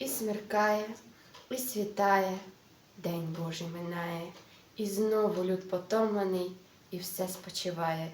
І смеркає, і світає, день Божий минає, і знову люд потомлений, і все спочиває.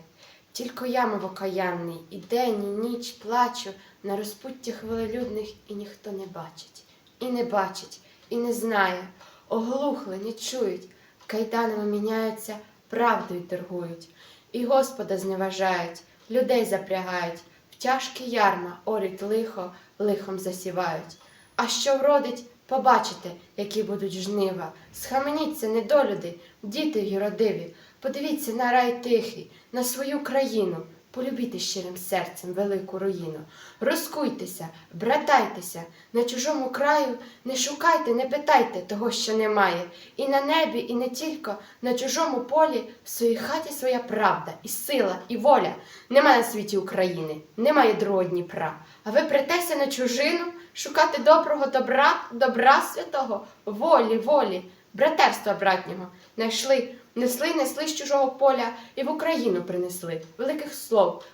Тільки я, мов окаянний, і день, і ніч плачу на розпуттях велелюдних, і ніхто не бачить, і не бачить, і не знає, оглухли, не чують, кайданами міняються, правдою торгують, і Господа зневажають, людей запрягають, в тяжкі ярма орють лихо, лихом засівають. А що вродить, побачите, які будуть жнива. Схаменіться, недолюди, діти юродиві, подивіться на рай тихий, на свою країну, полюбіть щирим серцем велику руїну. Розкуйтеся, братайтеся, на чужому краю не шукайте, не питайте того, що немає. І на небі, і не тільки на чужому полі в своїй хаті своя правда, і сила, і воля. Немає на світі України, немає другого Дніпра. А ви претеся на чужину, шукати доброго добра, добра святого, волі, волі, братерства братнього. Найшли, несли, несли з чужого поля і в Україну принесли великих слов,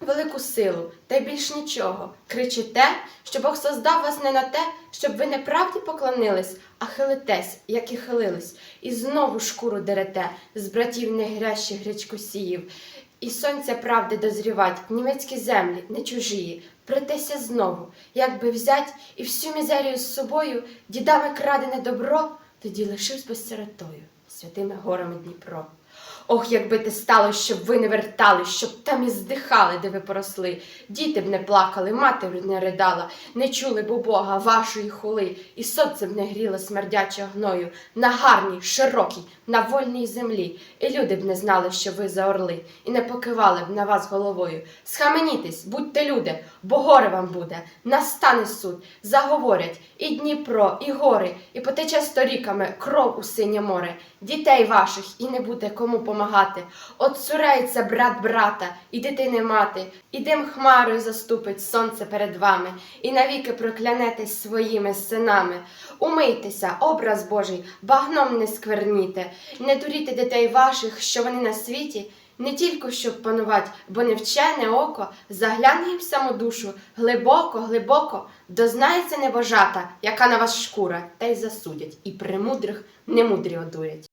велику силу, та й більш нічого. Кричите, що Бог создав вас не на те, щоб ви неправді поклонились, а хилитесь, як і хилились, і знову шкуру дерете з братів негрящих гречкосіїв. І сонця правди дозрівать, німецькі землі, не чужії. Притеся знову, як би взять і всю мізерію з собою, дідами крадене добро, тоді лишивсь би сиротою, святими горами Дніпро. Ох, якби те стало, щоб ви не вертали, щоб там і здихали, де ви поросли. Діти б не плакали, мати б не ридала, не чули б у Бога вашої хули, і сонце б не гріло смердячого гною на гарній, широкій, на вольній землі. І люди б не знали, що ви за орли, і не покивали б на вас головою. Схаменітесь, будьте люди, бо горе вам буде, настане суд, заговорять і Дніпро, і гори, і потече сторіками кров у синє море, дітей ваших і не буде кому помагати. От цуреється брат брата, і дитини мати, і дим хмарою заступить сонце перед вами, і навіки проклянетесь своїми синами. Умийтеся, образ Божий, багном не скверніте, не дуріте дітей ваших, що вони на світі. Не тільки щоб панувати, бо невчене око загляне їм в саму душу глибоко, глибоко, дознається небожата, яка на вас шкура, та й засудять, і премудрих немудрі одурять.